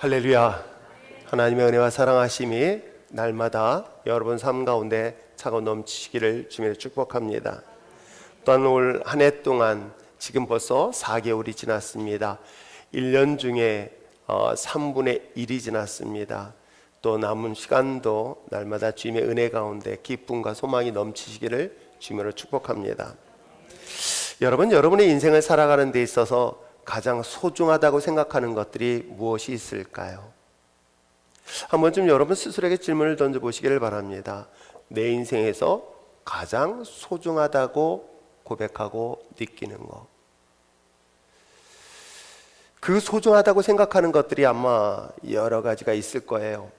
할렐루야. 하나님의 은혜와 사랑하심이 날마다 여러분 삶 가운데 차고 넘치기를 주님의 축복합니다. 또한 올 한 해 동안 지금 벌써 4개월이 지났습니다. 1년 중에 어, 3분의 1이 지났습니다. 또 남은 시간도 날마다 주님의 은혜 가운데 기쁨과 소망이 넘치시기를 주님으로 축복합니다. 여러분, 여러분의 인생을 살아가는 데 있어서 가장 소중하다고 생각하는 것들이 무엇이 있을까요? 한 번쯤 여러분 스스로에게 질문을 던져보시기를 바랍니다. 내 인생에서 가장 소중하다고 고백하고 느끼는 것. 그 소중하다고 생각하는 것들이 아마 여러 가지가 있을 거예요.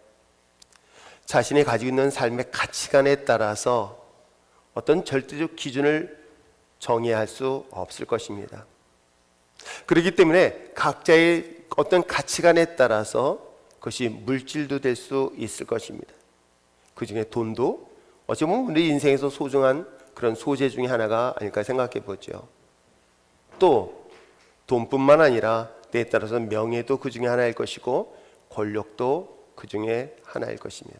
자신이 가지고 있는 삶의 가치관에 따라서 어떤 절대적 기준을 정의할 수 없을 것입니다. 그렇기 때문에 각자의 어떤 가치관에 따라서 그것이 물질도 될 수 있을 것입니다. 그 중에 돈도 어찌 보면 우리 인생에서 소중한 그런 소재 중에 하나가 아닐까 생각해 보죠. 또 돈뿐만 아니라 때에 따라서 명예도 그 중에 하나일 것이고 권력도 그 중에 하나일 것입니다.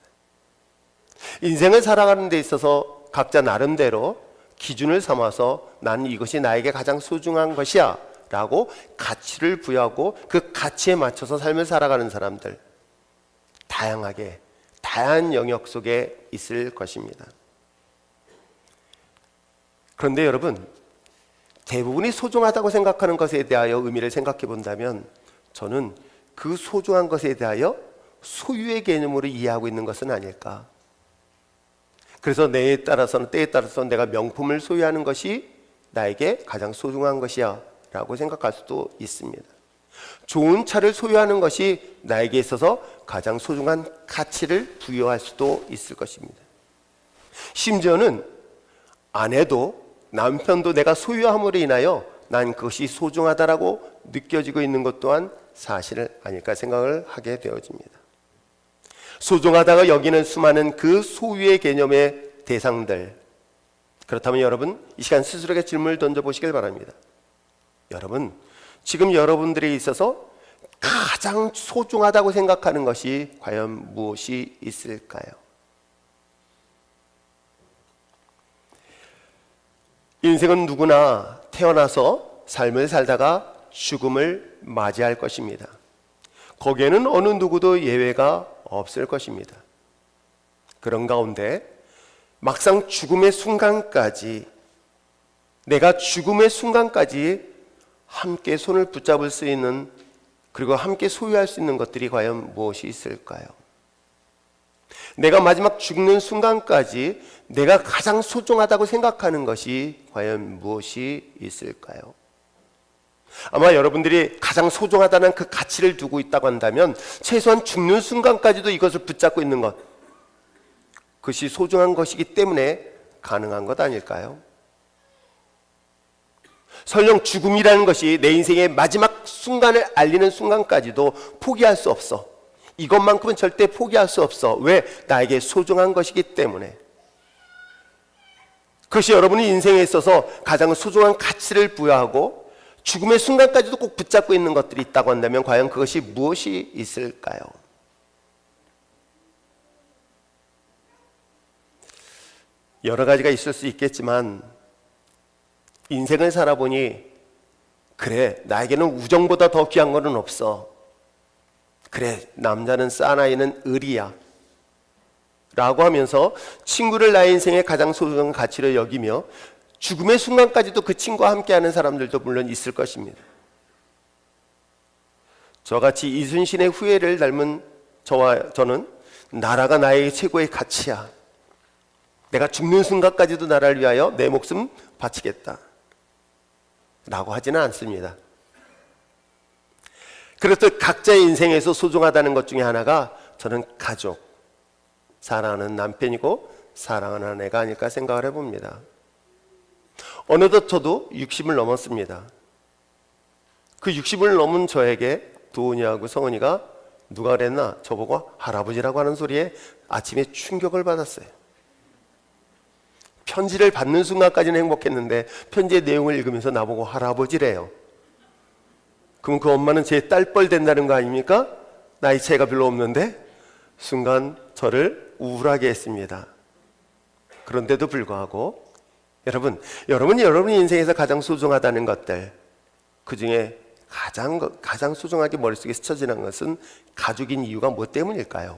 인생을 살아가는 데 있어서 각자 나름대로 기준을 삼아서 나는 이것이 나에게 가장 소중한 것이야 라고 가치를 부여하고 그 가치에 맞춰서 삶을 살아가는 사람들 다양하게 다양한 영역 속에 있을 것입니다. 그런데 여러분 대부분이 소중하다고 생각하는 것에 대하여 의미를 생각해 본다면 저는 그 소중한 것에 대하여 소유의 개념으로 이해하고 있는 것은 아닐까. 그래서 내에 따라서는 때에 따라서는 내가 명품을 소유하는 것이 나에게 가장 소중한 것이야 라고 생각할 수도 있습니다. 좋은 차를 소유하는 것이 나에게 있어서 가장 소중한 가치를 부여할 수도 있을 것입니다. 심지어는 아내도 남편도 내가 소유함으로 인하여 난 그것이 소중하다라고 느껴지고 있는 것 또한 사실 아닐까 생각을 하게 되어집니다. 소중하다가 여기는 수많은 그 소유의 개념의 대상들. 그렇다면 여러분, 이 시간 스스로에게 질문을 던져보시길 바랍니다. 여러분, 지금 여러분들에 있어서 가장 소중하다고 생각하는 것이 과연 무엇이 있을까요? 인생은 누구나 태어나서 삶을 살다가 죽음을 맞이할 것입니다. 거기에는 어느 누구도 예외가 없을 것입니다. 그런 가운데 막상 죽음의 순간까지 내가 죽음의 순간까지 함께 손을 붙잡을 수 있는 그리고 함께 소유할 수 있는 것들이 과연 무엇이 있을까요? 내가 마지막 죽는 순간까지 내가 가장 소중하다고 생각하는 것이 과연 무엇이 있을까요? 아마 여러분들이 가장 소중하다는 그 가치를 두고 있다고 한다면 최소한 죽는 순간까지도 이것을 붙잡고 있는 것. 그것이 소중한 것이기 때문에 가능한 것 아닐까요? 설령 죽음이라는 것이 내 인생의 마지막 순간을 알리는 순간까지도 포기할 수 없어. 이것만큼은 절대 포기할 수 없어. 왜? 나에게 소중한 것이기 때문에. 그것이 여러분의 인생에 있어서 가장 소중한 가치를 부여하고 죽음의 순간까지도 꼭 붙잡고 있는 것들이 있다고 한다면 과연 그것이 무엇이 있을까요? 여러 가지가 있을 수 있겠지만 인생을 살아보니 그래 나에게는 우정보다 더 귀한 것은 없어. 그래 남자는 사나이는 의리야. 라고 하면서 친구를 나의 인생의 가장 소중한 가치를 여기며 죽음의 순간까지도 그 친구와 함께하는 사람들도 물론 있을 것입니다. 저같이 이순신의 후예를 닮은 저와 저는 나라가 나의 최고의 가치야. 내가 죽는 순간까지도 나라를 위하여 내 목숨 바치겠다 라고 하지는 않습니다. 그래서 각자의 인생에서 소중하다는 것 중에 하나가 저는 가족, 사랑하는 남편이고 사랑하는 아내가 아닐까 생각을 해봅니다. 어느덧 저도 60을 넘었습니다. 그 60을 넘은 저에게 도은이하고 성은이가 누가 그랬나 저보고 할아버지라고 하는 소리에 아침에 충격을 받았어요. 편지를 받는 순간까지는 행복했는데 편지의 내용을 읽으면서 나보고 할아버지래요. 그럼 그 엄마는 제 딸뻘 된다는 거 아닙니까? 나이 차이가 별로 없는데 순간 저를 우울하게 했습니다. 그런데도 불구하고 여러분, 여러분이 여러분 인생에서 가장 소중하다는 것들 그 중에 가장 가장 소중하게 머릿속에 스쳐지는 것은 가족인 이유가 뭐 때문일까요?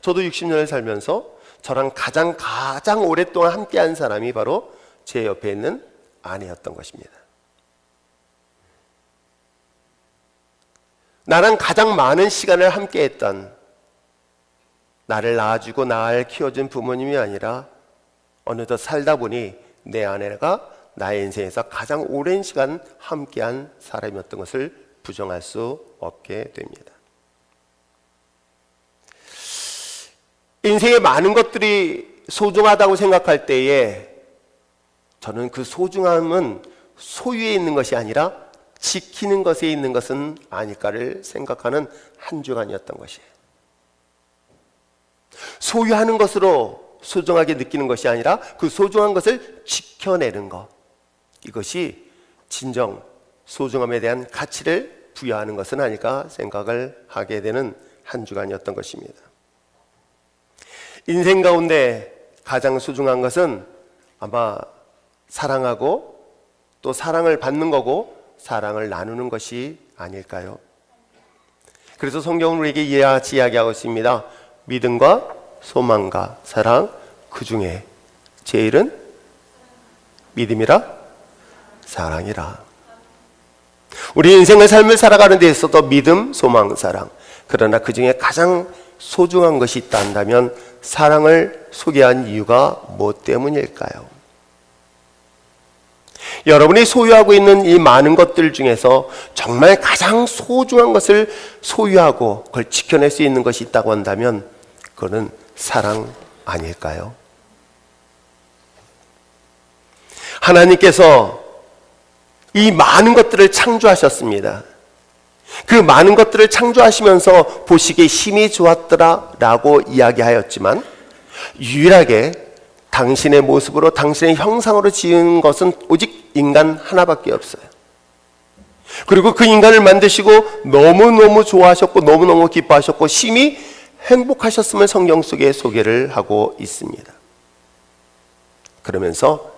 저도 60년을 살면서 저랑 가장 가장 오랫동안 함께한 사람이 바로 제 옆에 있는 아내였던 것입니다. 나랑 가장 많은 시간을 함께했던 나를 낳아주고 나를 키워준 부모님이 아니라 어느덧 살다 보니 내 아내가 나의 인생에서 가장 오랜 시간 함께한 사람이었던 것을 부정할 수 없게 됩니다. 인생의 많은 것들이 소중하다고 생각할 때에 저는 그 소중함은 소유에 있는 것이 아니라 지키는 것에 있는 것은 아닐까를 생각하는 한 주간이었던 것이에요. 소유하는 것으로 소중하게 느끼는 것이 아니라 그 소중한 것을 지켜내는 것. 이것이 진정 소중함에 대한 가치를 부여하는 것은 아닐까 생각을 하게 되는 한 주간이었던 것입니다. 인생 가운데 가장 소중한 것은 아마 사랑하고 또 사랑을 받는 거고 사랑을 나누는 것이 아닐까요? 그래서 성경은 우리에게 이같이 이야기하고 있습니다. 믿음과 소망과 사랑 그 중에 제일은 믿음이라 사랑이라. 우리 인생의 삶을 살아가는 데 있어서 믿음, 소망, 사랑. 그러나 그 중에 가장 소중한 것이 있다 한다면 사랑을 소개한 이유가 뭐 때문일까요? 여러분이 소유하고 있는 이 많은 것들 중에서 정말 가장 소중한 것을 소유하고 그걸 지켜낼 수 있는 것이 있다고 한다면 그거는 사랑 아닐까요? 하나님께서 이 많은 것들을 창조하셨습니다. 그 많은 것들을 창조하시면서 보시기에 힘이 좋았더라 라고 이야기하였지만 유일하게 당신의 모습으로 당신의 형상으로 지은 것은 오직 인간 하나밖에 없어요. 그리고 그 인간을 만드시고 너무너무 좋아하셨고 너무너무 기뻐하셨고 심히 행복하셨음을 성경 속에 소개를 하고 있습니다. 그러면서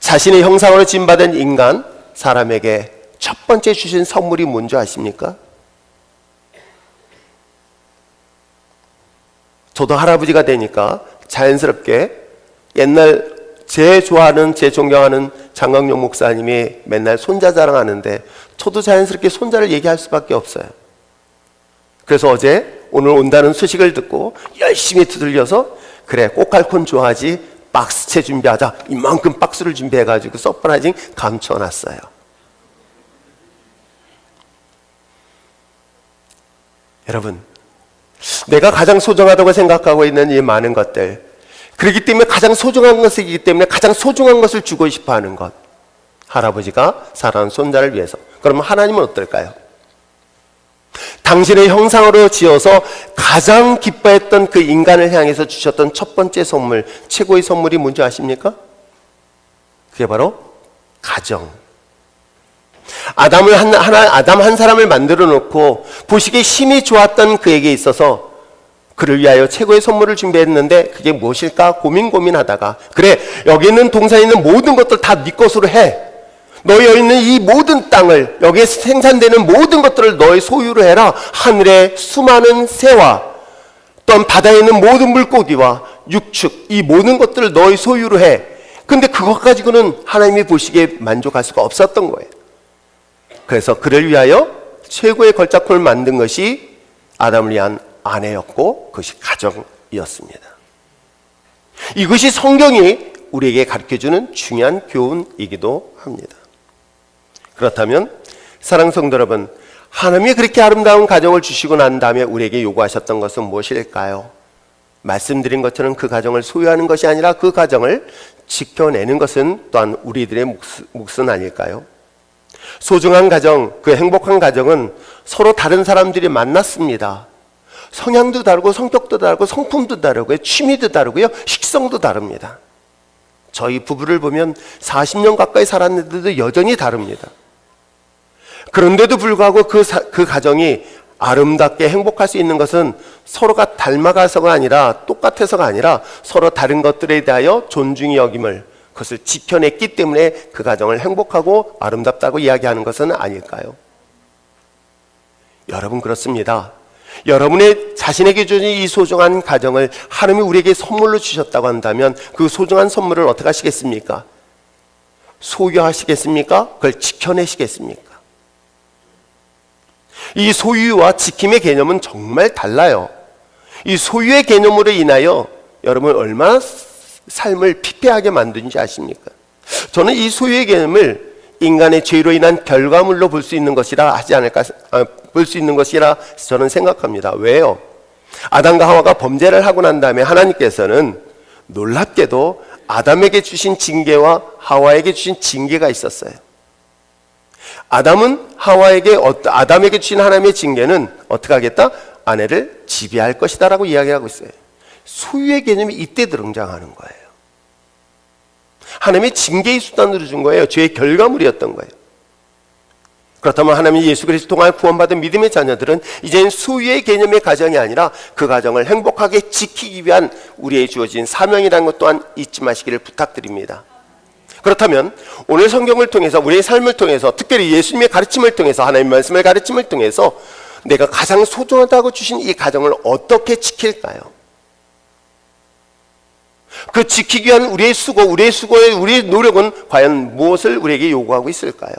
자신의 형상으로 지음받은 인간 사람에게 첫 번째 주신 선물이 뭔지 아십니까? 저도 할아버지가 되니까 자연스럽게 옛날 제 좋아하는 제 존경하는 장강용 목사님이 맨날 손자 자랑하는데 저도 자연스럽게 손자를 얘기할 수밖에 없어요. 그래서 어제 오늘 온다는 소식을 듣고 열심히 두들려서 그래 꽃갈콘 좋아하지 박스채 준비하자 이만큼 박스를 준비해가지고 서프라이징 감춰놨어요. 여러분, 내가 가장 소중하다고 생각하고 있는 이 많은 것들, 그렇기 때문에 가장 소중한 것이기 때문에 가장 소중한 것을 주고 싶어 하는 것. 할아버지가 사랑하는 손자를 위해서. 그러면 하나님은 어떨까요? 당신의 형상으로 지어서 가장 기뻐했던 그 인간을 향해서 주셨던 첫 번째 선물, 최고의 선물이 뭔지 아십니까? 그게 바로 가정. 아담을 한, 하나, 아담 한 사람을 만들어 놓고 보시기에 힘이 좋았던 그에게 있어서 그를 위하여 최고의 선물을 준비했는데 그게 무엇일까 고민 고민하다가 그래 여기 있는 동산에 있는 모든 것들 다 네 것으로 해. 너희 있는 이 모든 땅을 여기에 생산되는 모든 것들을 너의 소유로 해라. 하늘의 수많은 새와 또한 바다에 있는 모든 물고기와 육축 이 모든 것들을 너의 소유로 해. 근데 그것 가지고는 하나님이 보시기에 만족할 수가 없었던 거예요. 그래서 그를 위하여 최고의 걸작품을 만든 것이 아담을 위한 아내였고 그것이 가정이었습니다. 이것이 성경이 우리에게 가르쳐 주는 중요한 교훈이기도 합니다. 그렇다면 사랑 성도 여러분, 하나님이 그렇게 아름다운 가정을 주시고 난 다음에 우리에게 요구하셨던 것은 무엇일까요? 말씀드린 것처럼 그 가정을 소유하는 것이 아니라 그 가정을 지켜내는 것은 또한 우리들의 몫은 아닐까요? 소중한 가정, 그 행복한 가정은 서로 다른 사람들이 만났습니다. 성향도 다르고 성격도 다르고 성품도 다르고요. 취미도 다르고요. 식성도 다릅니다. 저희 부부를 보면 40년 가까이 살았는데도 여전히 다릅니다. 그런데도 불구하고 그, 사, 그 가정이 아름답게 행복할 수 있는 것은 서로가 닮아가서가 아니라 똑같아서가 아니라 서로 다른 것들에 대하여 존중이 여김을 그것을 지켜냈기 때문에 그 가정을 행복하고 아름답다고 이야기하는 것은 아닐까요? 여러분 그렇습니다. 여러분의 자신에게 주신 이 소중한 가정을 하나님이 우리에게 선물로 주셨다고 한다면 그 소중한 선물을 어떻게 하시겠습니까? 소유하시겠습니까? 그걸 지켜내시겠습니까? 이 소유와 지킴의 개념은 정말 달라요. 이 소유의 개념으로 인하여 여러분 얼마나 삶을 피폐하게 만든지 아십니까? 저는 이 소유의 개념을 인간의 죄로 인한 결과물로 볼 수 있는 것이라 하지 않을까 아, 볼수 있는 것이라 저는 생각합니다. 왜요? 아담과 하와가 범죄를 하고 난 다음에 하나님께서는 놀랍게도 아담에게 주신 징계와 하와에게 주신 징계가 있었어요. 아담은 하와에게 어- 아담에게 주신 하나님의 징계는 어떻게 하겠다? 아내를 지배할 것이다라고 이야기하고 있어요. 소유의 개념이 이때 등장하는 거예요. 하나님의 징계의 수단으로 준 거예요. 죄의 결과물이었던 거예요. 그렇다면 하나님이 예수 그리스도 통하여 구원받은 믿음의 자녀들은 이제는 소유의 개념의 가정이 아니라 그 가정을 행복하게 지키기 위한 우리의 주어진 사명이라는 것 또한 잊지 마시기를 부탁드립니다. 그렇다면 오늘 성경을 통해서 우리의 삶을 통해서 특별히 예수님의 가르침을 통해서 하나님의 말씀을 가르침을 통해서 내가 가장 소중하다고 주신 이 가정을 어떻게 지킬까요? 그 지키기 위한 우리의 수고, 우리의 수고의 우리의 노력은 과연 무엇을 우리에게 요구하고 있을까요?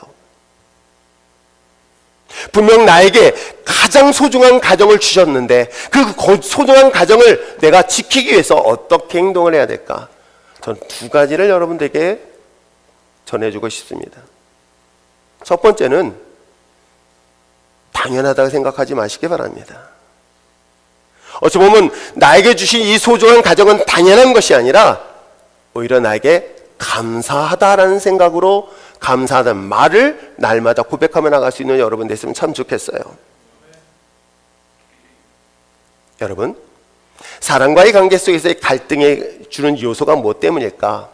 분명 나에게 가장 소중한 가정을 주셨는데 그 고- 소중한 가정을 내가 지키기 위해서 어떻게 행동을 해야 될까? 전 두 가지를 여러분들에게 전해주고 싶습니다. 첫 번째는 당연하다고 생각하지 마시기 바랍니다. 어찌 보면 나에게 주신 이 소중한 가정은 당연한 것이 아니라 오히려 나에게 감사하다라는 생각으로 감사하다는 말을 날마다 고백하며 나갈 수 있는 여러분 됐으면 참 좋겠어요. 여러분, 사랑과의 관계 속에서의 갈등에 주는 요소가 무엇 때문일까?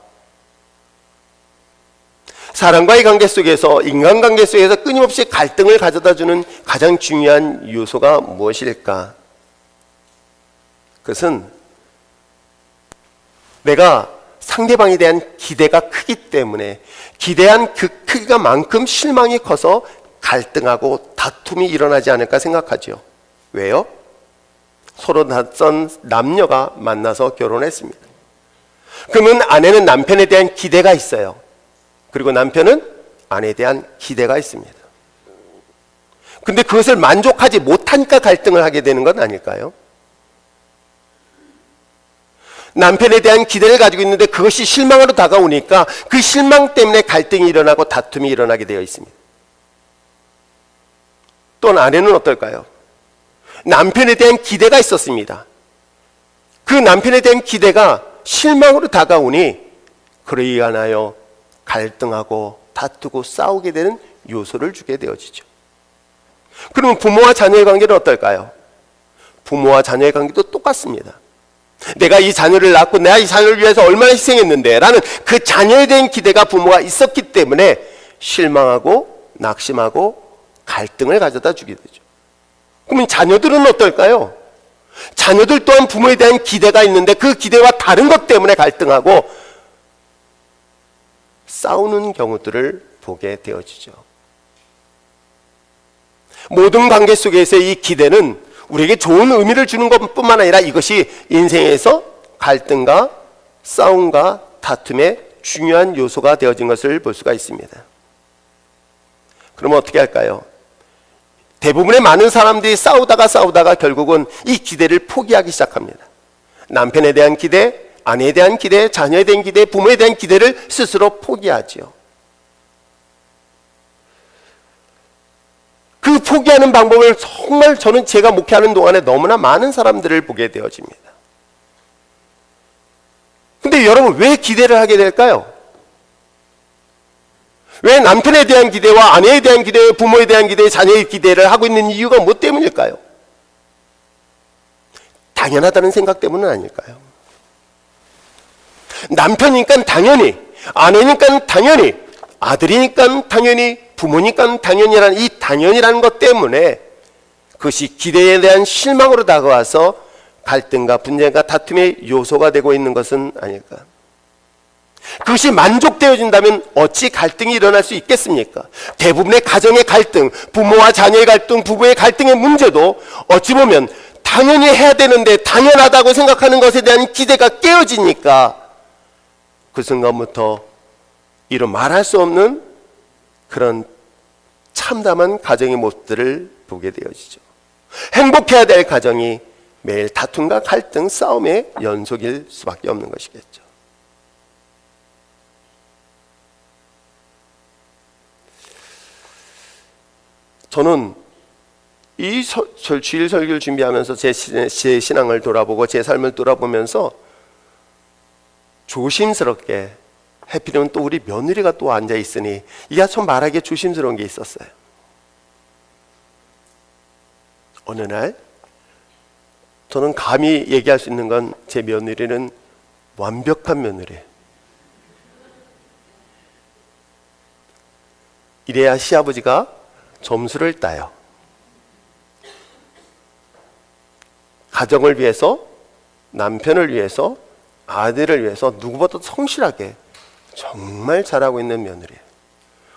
사랑과의 관계 속에서 인간관계 속에서 끊임없이 갈등을 가져다 주는 가장 중요한 요소가 무엇일까? 그것은 내가 상대방에 대한 기대가 크기 때문에 기대한 그 크기가 만큼 실망이 커서 갈등하고 다툼이 일어나지 않을까 생각하죠. 왜요? 서로 낯선 남녀가 만나서 결혼했습니다. 그러면 아내는 남편에 대한 기대가 있어요. 그리고 남편은 아내에 대한 기대가 있습니다. 근데 그것을 만족하지 못하니까 갈등을 하게 되는 건 아닐까요? 남편에 대한 기대를 가지고 있는데 그것이 실망으로 다가오니까 그 실망 때문에 갈등이 일어나고 다툼이 일어나게 되어 있습니다. 또 아내는 어떨까요? 남편에 대한 기대가 있었습니다. 그 남편에 대한 기대가 실망으로 다가오니 인하여 갈등하고 다투고 싸우게 되는 요소를 주게 되어지죠. 그러면 부모와 자녀의 관계는 어떨까요? 부모와 자녀의 관계도 똑같습니다. 내가 이 자녀를 낳고 내가 이 자녀를 위해서 얼마나 희생했는데 라는 그 자녀에 대한 기대가 부모가 있었기 때문에 실망하고 낙심하고 갈등을 가져다 주게 되죠. 그러면 자녀들은 어떨까요? 자녀들 또한 부모에 대한 기대가 있는데 그 기대와 다른 것 때문에 갈등하고 싸우는 경우들을 보게 되어지죠. 모든 관계 속에서 이 기대는 우리에게 좋은 의미를 주는 것뿐만 아니라 이것이 인생에서 갈등과 싸움과 다툼의 중요한 요소가 되어진 것을 볼 수가 있습니다. 그러면 어떻게 할까요? 대부분의 많은 사람들이 싸우다가 싸우다가 결국은 이 기대를 포기하기 시작합니다. 남편에 대한 기대, 아내에 대한 기대, 자녀에 대한 기대, 부모에 대한 기대를 스스로 포기하지요. 그 포기하는 방법을 정말 저는 제가 목회하는 동안에 너무나 많은 사람들을 보게 되어집니다. 근데 여러분 왜 기대를 하게 될까요? 왜 남편에 대한 기대와 아내에 대한 기대, 부모에 대한 기대, 자녀의 기대를 하고 있는 이유가 뭐 때문일까요? 당연하다는 생각 때문은 아닐까요? 남편이니까 당연히, 아내니까 당연히, 아들이니까 당연히, 부모니까 당연히라는 이 당연이라는 것 때문에 그것이 기대에 대한 실망으로 다가와서 갈등과 분쟁과 다툼의 요소가 되고 있는 것은 아닐까. 그것이 만족되어진다면 어찌 갈등이 일어날 수 있겠습니까? 대부분의 가정의 갈등, 부모와 자녀의 갈등, 부부의 갈등의 문제도 어찌 보면 당연히 해야 되는데 당연하다고 생각하는 것에 대한 기대가 깨어지니까 그 순간부터 이런 말할 수 없는 그런 참담한 가정의 모습들을 보게 되어지죠. 행복해야 될 가정이 매일 다툼과 갈등, 싸움의 연속일 수밖에 없는 것이겠죠. 저는 이 주일 설교를 준비하면서 제 신앙을 돌아보고 제 삶을 돌아보면서 조심스럽게 해필이면 또 우리 며느리가 또 앉아 있으니 이게 참 말하기 조심스러운 게 있었어요. 어느 날 저는 감히 얘기할 수 있는 건 제 며느리는 완벽한 며느리. 이래야 시아버지가 점수를 따요. 가정을 위해서, 남편을 위해서, 아들을 위해서 누구보다 성실하게 정말 잘하고 있는 며느리예요.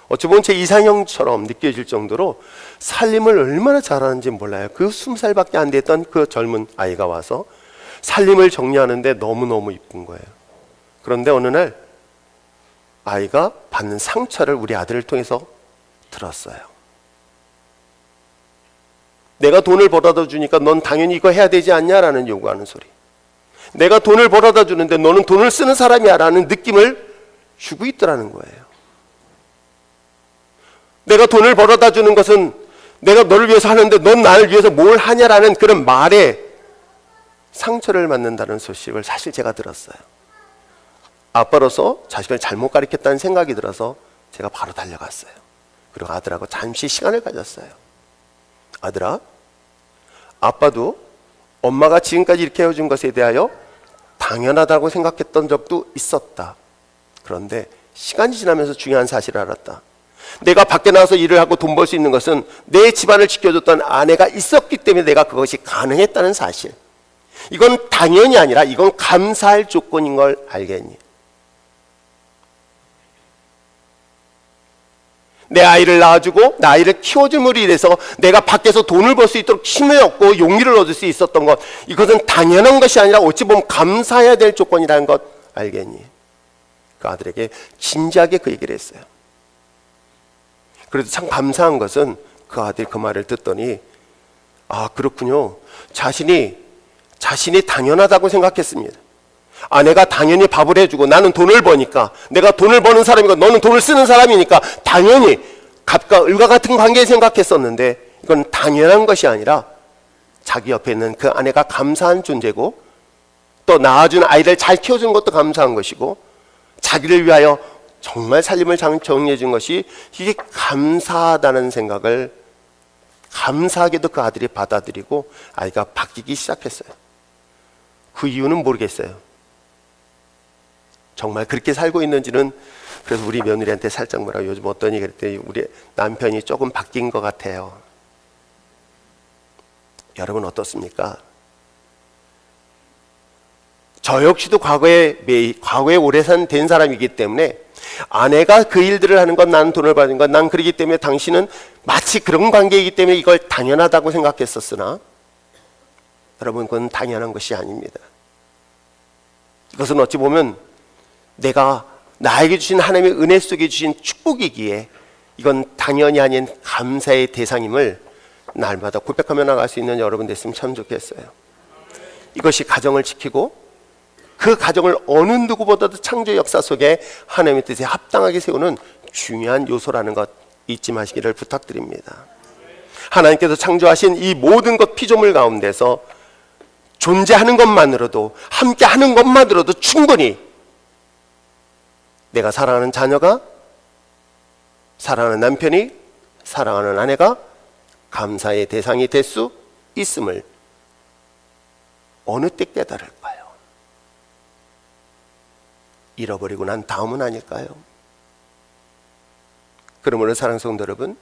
어찌 보면 제 이상형처럼 느껴질 정도로 살림을 얼마나 잘하는지 몰라요. 그 스무 살밖에 안 됐던 그 젊은 아이가 와서 살림을 정리하는데 너무너무 이쁜 거예요. 그런데 어느 날 아이가 받는 상처를 우리 아들을 통해서 들었어요. 내가 돈을 벌어다 주니까 넌 당연히 이거 해야 되지 않냐라는 요구하는 소리. 내가 돈을 벌어다 주는데 너는 돈을 쓰는 사람이야 라는 느낌을 주고 있더라는 거예요. 내가 돈을 벌어다 주는 것은 내가 너를 위해서 하는데 넌 나를 위해서 뭘 하냐라는 그런 말에 상처를 받는다는 소식을 사실 제가 들었어요. 아빠로서 자식을 잘못 가르쳤다는 생각이 들어서 제가 바로 달려갔어요. 그리고 아들하고 잠시 시간을 가졌어요. 아들아, 아빠도 엄마가 지금까지 이렇게 해준 것에 대하여 당연하다고 생각했던 적도 있었다. 그런데 시간이 지나면서 중요한 사실을 알았다. 내가 밖에 나가서 일을 하고 돈 벌 수 있는 것은 내 집안을 지켜줬던 아내가 있었기 때문에 내가 그것이 가능했다는 사실. 이건 당연히 아니라 이건 감사할 조건인 걸 알겠니? 내 아이를 낳아주고 내 아이를 키워줌으로 인해서 내가 밖에서 돈을 벌 수 있도록 힘을 얻고 용기를 얻을 수 있었던 것 이것은 당연한 것이 아니라 어찌 보면 감사해야 될 조건이라는 것 알겠니? 그 아들에게 진지하게 그 얘기를 했어요. 그래도 참 감사한 것은 그 아들이 그 말을 듣더니 아 그렇군요. 자신이 자신이 당연하다고 생각했습니다. 아내가 당연히 밥을 해주고 나는 돈을 버니까 내가 돈을 버는 사람이고 너는 돈을 쓰는 사람이니까 당연히 갑과 을과 같은 관계 생각했었는데 이건 당연한 것이 아니라 자기 옆에 있는 그 아내가 감사한 존재고 또 낳아준 아이를 잘 키워준 것도 감사한 것이고 자기를 위하여 정말 살림을 잘 정리해 준 것이 이게 감사하다는 생각을 감사하게도 그 아들이 받아들이고 아이가 바뀌기 시작했어요. 그 이유는 모르겠어요. 정말 그렇게 살고 있는지는 그래서 우리 며느리한테 살짝 뭐라고 요즘 얘기를 했더니 우리 남편이 조금 바뀐 것 같아요. 여러분 어떻습니까? 저 역시도 과거에 매, 과거에 오래 산 된 사람이기 때문에 아내가 그 일들을 하는 건 나는 돈을 받는 건 난 그러기 때문에 당신은 마치 그런 관계이기 때문에 이걸 당연하다고 생각했었으나 여러분 그건 당연한 것이 아닙니다. 이것은 어찌 보면 내가 나에게 주신 하나님의 은혜 속에 주신 축복이기에 이건 당연히 아닌 감사의 대상임을 날마다 고백하며 나갈 수 있는 여러분 됐으면 참 좋겠어요. 이것이 가정을 지키고 그 가정을 어느 누구보다도 창조 역사 속에 하나님의 뜻에 합당하게 세우는 중요한 요소라는 것 잊지 마시기를 부탁드립니다. 하나님께서 창조하신 이 모든 것 피조물 가운데서 존재하는 것만으로도 함께 하는 것만으로도 충분히 내가 사랑하는 자녀가 사랑하는 남편이 사랑하는 아내가 감사의 대상이 될 수 있음을 어느 때 깨달을까요? 잃어버리고 난 다음은 아닐까요? 그러므로 사랑하는 성도 여러분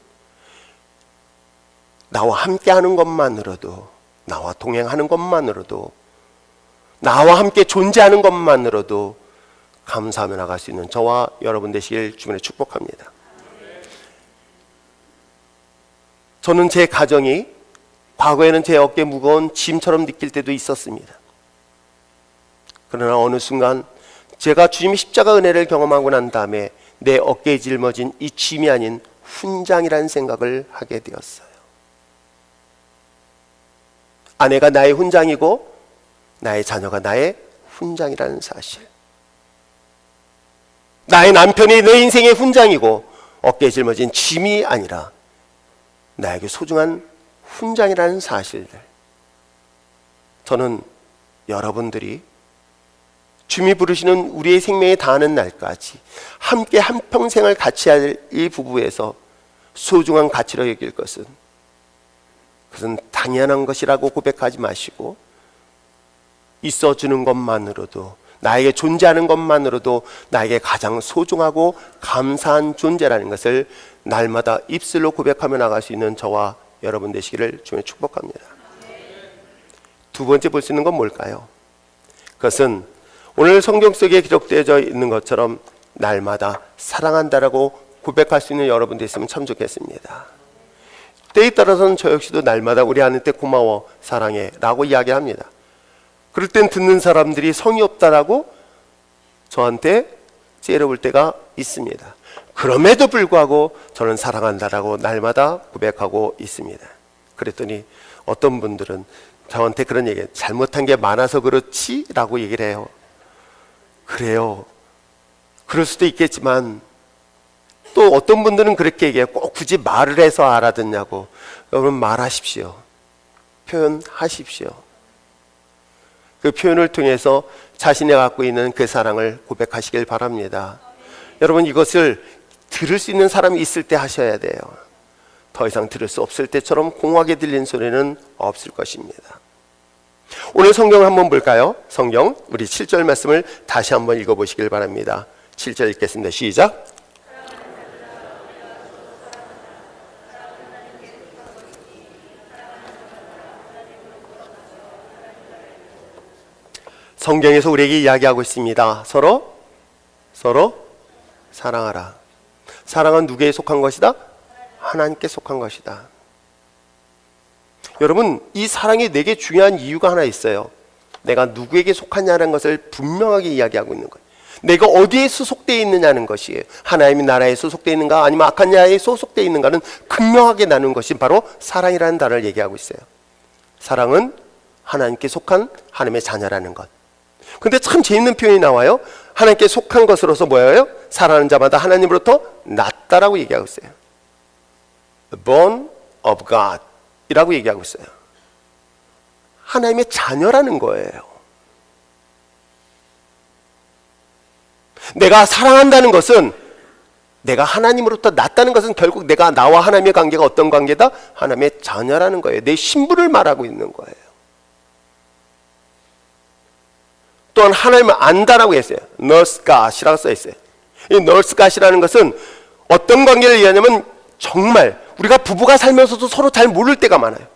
나와 함께 하는 것만으로도, 나와 동행하는 것만으로도, 나와 함께 존재하는 것만으로도 감사하며 나갈 수 있는 저와 여러분 되시길 주문에 축복합니다. 저는 제 가정이 과거에는 제 어깨 무거운 짐처럼 느낄 때도 있었습니다. 그러나 어느 순간 제가 주님의 십자가 은혜를 경험하고 난 다음에 내 어깨에 짊어진 이 짐이 아닌 훈장이라는 생각을 하게 되었어요. 아내가 나의 훈장이고 나의 자녀가 나의 훈장이라는 사실. 나의 남편이 내 인생의 훈장이고 어깨에 짊어진 짐이 아니라 나에게 소중한 훈장이라는 사실들. 저는 여러분들이 주님이 부르시는 우리의 생명에 다하는 날까지 함께 한평생을 같이 할 이 부부에서 소중한 가치로 여길 것은 그것은 당연한 것이라고 고백하지 마시고 있어주는 것만으로도 나에게 존재하는 것만으로도 나에게 가장 소중하고 감사한 존재라는 것을 날마다 입술로 고백하며 나갈 수 있는 저와 여러분 되시기를 주님 축복합니다. 두 번째 볼 수 있는 건 뭘까요? 그것은 오늘 성경 속에 기록되어 있는 것처럼 날마다 사랑한다라고 고백할 수 있는 여러분 되시면 참 좋겠습니다. 때에 따라서는 저 역시도 날마다 우리 아내한테 고마워 사랑해 라고 이야기합니다. 그럴 땐 듣는 사람들이 성의 없다라고 저한테 째려볼 때가 있습니다. 그럼에도 불구하고 저는 사랑한다라고 날마다 고백하고 있습니다. 그랬더니 어떤 분들은 저한테 그런 얘기, 잘못한 게 많아서 그렇지 라고 얘기를 해요. 그래요. 그럴 수도 있겠지만 또 어떤 분들은 그렇게 얘기해요. 꼭 굳이 말을 해서 알아듣냐고. 여러분 말하십시오. 표현하십시오. 그 표현을 통해서 자신이 갖고 있는 그 사랑을 고백하시길 바랍니다. 여러분 이것을 들을 수 있는 사람이 있을 때 하셔야 돼요. 더 이상 들을 수 없을 때처럼 공하게 들린 소리는 없을 것입니다. 오늘 성경 한번 볼까요? 성경 우리 7절 말씀을 다시 한번 읽어 보시길 바랍니다. 7절 읽겠습니다. 시작. 성경에서 우리에게 이야기하고 있습니다. 서로 서로 사랑하라. 사랑은 누구에 속한 것이다? 하나님께 속한 것이다. 여러분, 이 사랑이 내게 중요한 이유가 하나 있어요. 내가 누구에게 속하냐는 것을 분명하게 이야기하고 있는 거예요. 내가 어디에 소속되어 있느냐는 것이에요. 하나님의 나라에 소속되어 있는가 아니면 악한 자에 소속되어 있는가는 극명하게 나눈 것이 바로 사랑이라는 단어를 얘기하고 있어요. 사랑은 하나님께 속한 하나님의 자녀라는 것. 근데 참 재밌는 표현이 나와요. 하나님께 속한 것으로서 뭐예요? 사랑하는 자마다 하나님으로부터 낫다라고 얘기하고 있어요. born of God 이라고 얘기하고 있어요. 하나님의 자녀라는 거예요. 내가 사랑한다는 것은 내가 하나님으로부터 낫다는 것은 결국 내가 나와 하나님의 관계가 어떤 관계다? 하나님의 자녀라는 거예요. 내 신분을 말하고 있는 거예요. 또한 하나님을 안다라고 했어요. God이라고 써 있어요. 이 God이라는 것은 어떤 관계를 얘기하냐면 정말 우리가 부부가 살면서도 서로 잘 모를 때가 많아요.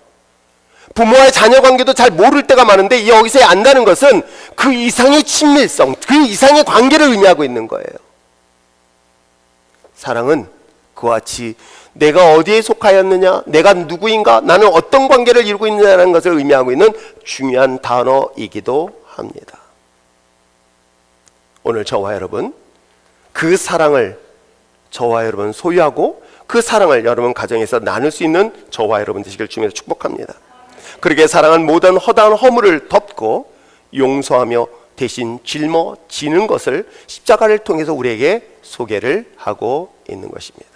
부모와의 자녀 관계도 잘 모를 때가 많은데 여기서 안다는 것은 그 이상의 친밀성, 그 이상의 관계를 의미하고 있는 거예요. 사랑은 그와 같이 내가 어디에 속하였느냐, 내가 누구인가, 나는 어떤 관계를 이루고 있느냐는 것을 의미하고 있는 중요한 단어이기도 합니다. 오늘 저와 여러분 그 사랑을 저와 여러분 소유하고 그 사랑을 여러분 가정에서 나눌 수 있는 저와 여러분 되시길 주님으로 축복합니다. 그렇게 사랑은 모든 허다한 허물을 덮고 용서하며 대신 짊어지는 것을 십자가를 통해서 우리에게 소개를 하고 있는 것입니다.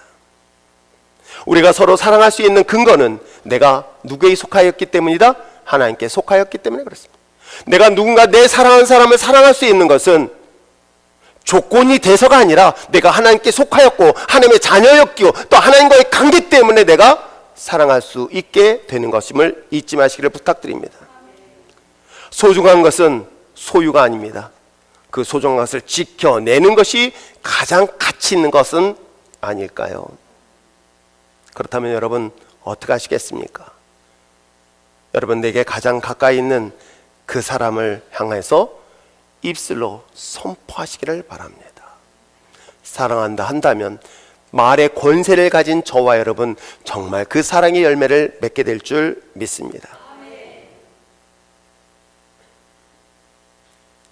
우리가 서로 사랑할 수 있는 근거는 내가 누구에 속하였기 때문이다. 하나님께 속하였기 때문에 그렇습니다. 내가 누군가 내 사랑하는 사람을 사랑할 수 있는 것은 조건이 돼서가 아니라 내가 하나님께 속하였고 하나님의 자녀였기고 또 하나님과의 관계 때문에 내가 사랑할 수 있게 되는 것임을 잊지 마시기를 부탁드립니다. 소중한 것은 소유가 아닙니다. 그 소중한 것을 지켜내는 것이 가장 가치 있는 것은 아닐까요? 그렇다면 여러분 어떻게 하시겠습니까? 여러분 내게 가장 가까이 있는 그 사람을 향해서 입술로 선포하시기를 바랍니다. 사랑한다 한다면 말의 권세를 가진 저와 여러분 정말 그 사랑의 열매를 맺게 될 줄 믿습니다.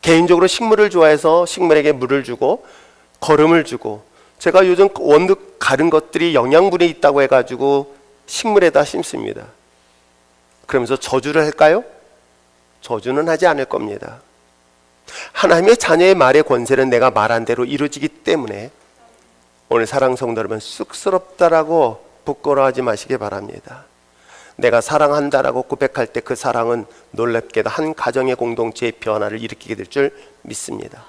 개인적으로 식물을 좋아해서 식물에게 물을 주고 거름을 주고 제가 요즘 원득 가른 것들이 영양분이 있다고 해가지고 식물에다 심습니다. 그러면서 저주를 할까요? 저주는 하지 않을 겁니다. 하나님의 자녀의 말의 권세는 내가 말한 대로 이루어지기 때문에 오늘 사랑 성도 여러분 쑥스럽다라고 부끄러워하지 마시기 바랍니다. 내가 사랑한다라고 고백할 때 그 사랑은 놀랍게도 한 가정의 공동체의 변화를 일으키게 될 줄 믿습니다.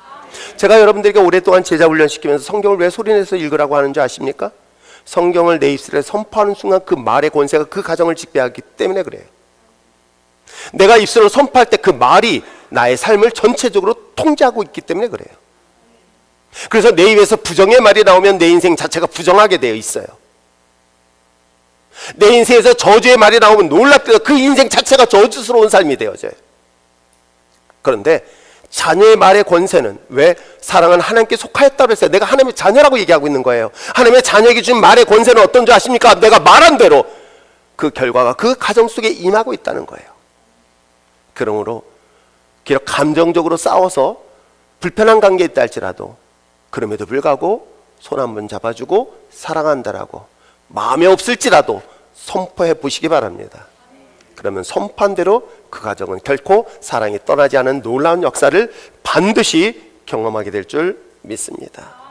제가 여러분들에게 오랫동안 제자 훈련 시키면서 성경을 왜 소리내서 읽으라고 하는 줄 아십니까? 성경을 내 입술에 선포하는 순간 그 말의 권세가 그 가정을 지배하기 때문에 그래요. 내가 입술로 선포할 때 그 말이 나의 삶을 전체적으로 통제하고 있기 때문에 그래요. 그래서 내 입에서 부정의 말이 나오면 내 인생 자체가 부정하게 되어 있어요. 내 인생에서 저주의 말이 나오면 놀랍게도 그 인생 자체가 저주스러운 삶이 되어져요. 그런데 자녀의 말의 권세는 왜 사랑은 하나님께 속하였다고 했어요. 내가 하나님의 자녀라고 얘기하고 있는 거예요. 하나님의 자녀에게 준 말의 권세는 어떤 줄 아십니까? 내가 말한 대로 그 결과가 그 가정 속에 임하고 있다는 거예요. 그러므로 비록 감정적으로 싸워서 불편한 관계에 있다 할지라도 그럼에도 불구하고 손 한 번 잡아주고 사랑한다라고 마음에 없을지라도 선포해 보시기 바랍니다. 그러면 선포한 대로 그 가정은 결코 사랑이 떠나지 않은 놀라운 역사를 반드시 경험하게 될 줄 믿습니다.